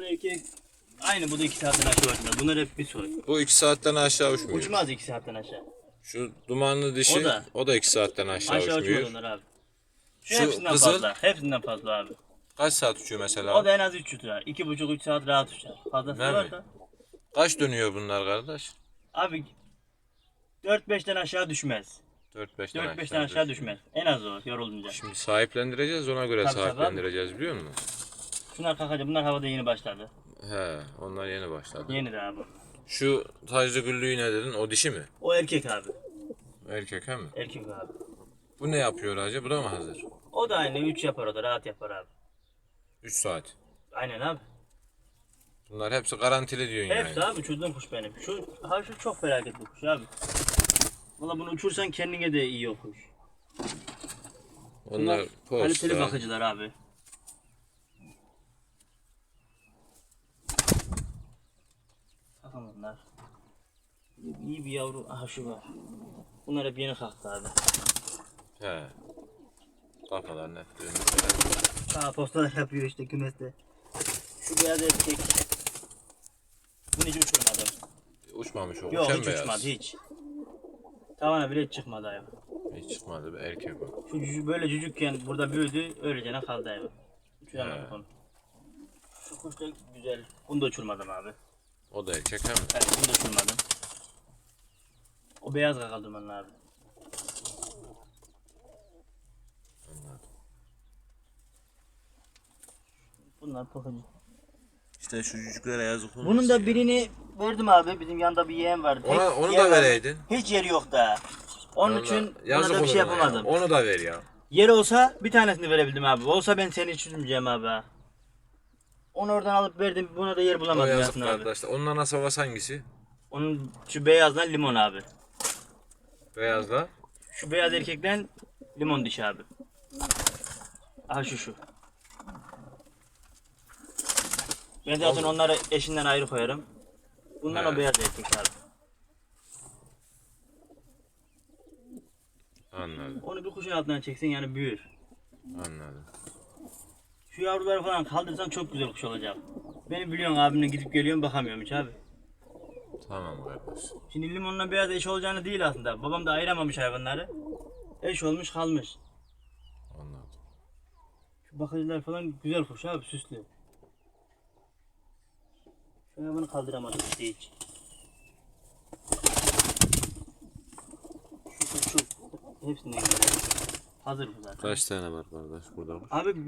Erkek aynı bu da iki saatten aşağı uçmaz. Bunlar hep bir soy. Bu iki saatten aşağı uçmuyor. Uçmaz iki saatten aşağı. Şu dumanlı dişi O da. o da iki saatten aşağı, Aşağı uçmuyor. onlar abi. Şu, Şu hepsinden kızıl- fazla. Hepsinden fazla abi. Kaç saat uçuyor mesela? O da en az 3 uçar. 2,5-3 saat rahat uçar. Fazlası Değil var mi? da. Kaç dönüyor bunlar kardeş? Abi 4-5'ten aşağı düşmez. 4-5'ten 4-5'ten aşağı düşmez. En az o yorulunca. Şimdi sahiplendireceğiz ona göre Tabii, tabii abi. sahiplendireceğiz biliyor musun? Şunlar kalkacak. Bunlar havada yeni başladı. He, onlar yeni başladı. Yeni de abi. Şu taclı güllüğü ne dedin? O dişi mi? O erkek abi. Erkek he mi? Erkek abi. Bu ne yapıyor hacı? Bu da mı hazır? O da aynı 3 yapar o da rahat yapar abi. 3 saat. Aynen abi. Bunlar hepsi garantili diyorsun Hepsi yani. abi uçurduğum kuş benim. Şu, ha şu çok felaket bir kuş abi. Valla bunu uçursan kendine de iyi o kuş. Onlar Kaliteli posta. bakıcılar abi. Bunlar. İyi bir yavru. Aha şu var. Bunlar hep yeni kalktı abi. He. Net dönüyor. Aa postalar yapıyor işte kümeste. Şu beyaz erkek. Bunu hiç uçurmadım. Uçmamış o. Yok uçan hiç beyaz. uçmadı hiç. Tavana bile hiç çıkmadı abi. Hiç çıkmadı. Bir erkek o. Şu cücü, böyle cücükken burada büyüdü, öylece kaldı abi. Uçuramadık onu. Şu kuş da güzel. Bunu da uçurmadım abi. O da erkek he mi? Evet, bunu da uçurmadım. O beyaz kakaldırmanın abi. Bunlar pakıcı. İşte şu çocuklara yazık olmasın Bunun da ya. birini verdim abi. Bizim yanında bir yeğen vardı. Ona, Hiç onu yer da var- vereydin. Hiç yeri yok da. Onun Vallahi için buna yazık da bir şey ona ya. yapamadım. Onu da ver ya. Yeri olsa bir tanesini verebildim abi. Olsa ben seni hiç üzmeyeceğim abi. ha. Onu oradan alıp verdim. Buna da yer bulamadım yazık aslında abi. kardeşler. Onunla nasıl havası hangisi? Onun şu beyazdan limon abi. Beyazla. Şu beyaz erkekten limon dişi abi. Aha şu şu. Ben zaten onları eşinden ayrı koyarım. Bundan He. o beyaz erkek abi. Anladım. Onu bir kuşun altından çeksin yani büyür. Anladım. Şu yavruları falan kaldırsan çok güzel kuş olacak. Beni biliyorsun abimle gidip geliyorum bakamıyorum hiç abi. Tamam kardeş. Şimdi limonla beyaz eş olacağını değil aslında. Babam da ayıramamış hayvanları. Eş olmuş kalmış. Anladım. Şu bakıcılar falan güzel kuş abi süslü. Şu hayvanı kaldıramadım işte hiç. Şu şu şu. Hepsinden güzel. Hazır bu zaten. Kaç tane var kardeş burada? Abi